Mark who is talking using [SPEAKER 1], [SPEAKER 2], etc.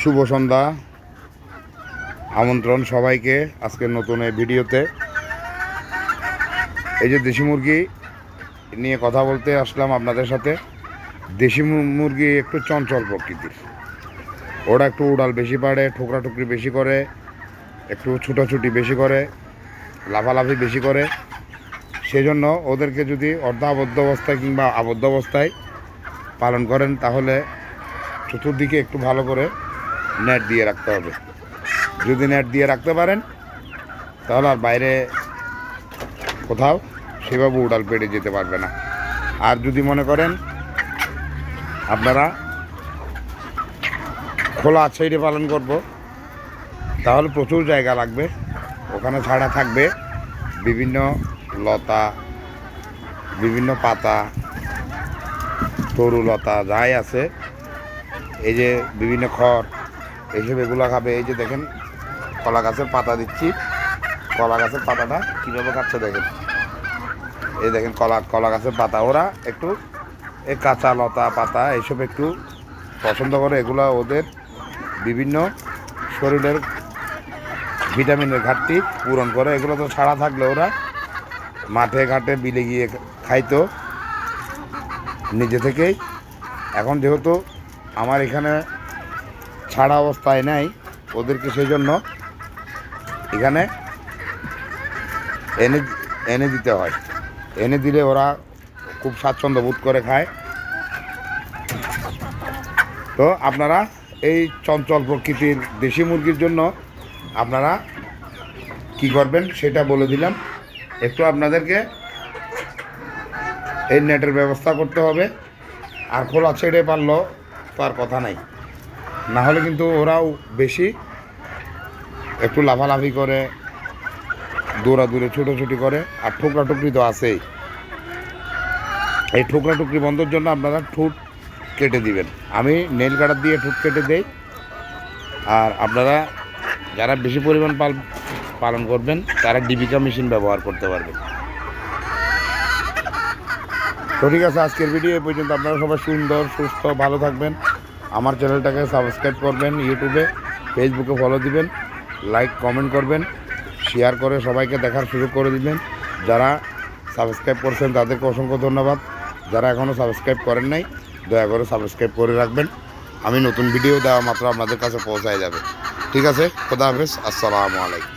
[SPEAKER 1] শুভ সন্ধ্যা। আমন্ত্রণ সবাইকে আজকের নতুন এই ভিডিওতে। এই যে দেশি মুরগি নিয়ে কথা বলতে আসলাম আপনাদের সাথে। দেশি মুরগি একটু চঞ্চল প্রকৃতির। ওরা একটু উড়াল বেশি পারে ঠোকরা টুকরি বেশি করে, একটু ছুটোছুটি বেশি করে, লাফালাফি বেশি করে। সেই জন্য ওদেরকে যদি অর্ধাবদ্ধ অবস্থায় কিংবা আবদ্ধ অবস্থায় পালন করেন, তাহলে চতুর্দিকে একটু ভালো করে নেট দিয়ে রাখতে হবে। যদি নেট দিয়ে রাখতে পারেন, তাহলে আর বাইরে কোথাও সেভাবে উড়াল পেটে যেতে পারবে না। আর যদি মনে করেন আপনারা খোলা ছেড়ে পালন করব, তাহলে প্রচুর জায়গা লাগবে। ওখানে ছাড়া থাকবে বিভিন্ন লতা, বিভিন্ন পাতা তরুলতা যাই আছে। এই যে বিভিন্ন খড় এইসব এগুলো খাবে, এই যে দেখেন কলা গাছের পাতা দিচ্ছি। কলা গাছের পাতাটা কীভাবে খাচ্ছে দেখেন? এই দেখেন কলা কলা গাছের পাতা। ওরা একটু এই কাঁচা লতা পাতা এইসব একটু পছন্দ করে। এগুলো ওদের বিভিন্ন শরীরের ভিটামিনের ঘাটতি পূরণ করে। এগুলো তো ছাড়া থাকলে ওরা মাঠে ঘাটে বিলে গিয়ে খাইতো। নিজে থেকেই। এখন যেহেতু আমার এখানে ছাড়া অবস্থায় নাই ওদেরকে সেই জন্য এখানে এনে এনে দিতে হয়। এনে দিলে ওরা খুব স্বাচ্ছন্দ্য বোধ করে খায়। তো আপনারা এই চঞ্চল প্রকৃতির দেশি মুরগির জন্য আপনারা কি করবেন সেটা বলে দিলাম। একটু আপনাদেরকে এই নেটের ব্যবস্থা করতে হবে। আর খোলা ছেড়ে পারল তো আর কথা নাই। না হলে কিন্তু ওরাও বেশি একটু লাফালাফি করে, দৌড়াদৌড়ে, ছুটোছুটি করে, আর ঠোকরা টুকরি তো আছেই। এই ঠোকরা টুকরি বন্ধের জন্য আপনারা ঠুট কেটে দিবেন। আমি নেল কাটার দিয়ে ঠুট কেটে দেই, আর আপনারা যারা বেশি পরিমাণ পাল, পালন করবেন, তারা ডিবিকা মেশিন ব্যবহার করতে পারবেন। তো ঠিক আছে, আজকের ভিডিও এই পর্যন্ত। আপনারা সবাই সুন্দর, সুস্থ, ভালো থাকবেন। আমার চ্যানেলটাকে সাবস্ক্রাইব করবেন, ইউটিউবে ফেসবুকে ফলো দিবেন লাইক কমেন্ট করবেন শেয়ার করে সবাইকে দেখার সুযোগ করে দিবেন। যারা সাবস্ক্রাইব করছেন, তাদেরকে অসংখ্য ধন্যবাদ। যারা এখনও সাবস্ক্রাইব করেন নাই, দয়া করে সাবস্ক্রাইব করে রাখবেন। আমি নতুন ভিডিও দেওয়া মাত্র আপনাদের কাছে পৌঁছায় যাবে। ঠিক আছে, খোদা হাফেজ, আসসালামু আলাইকুম।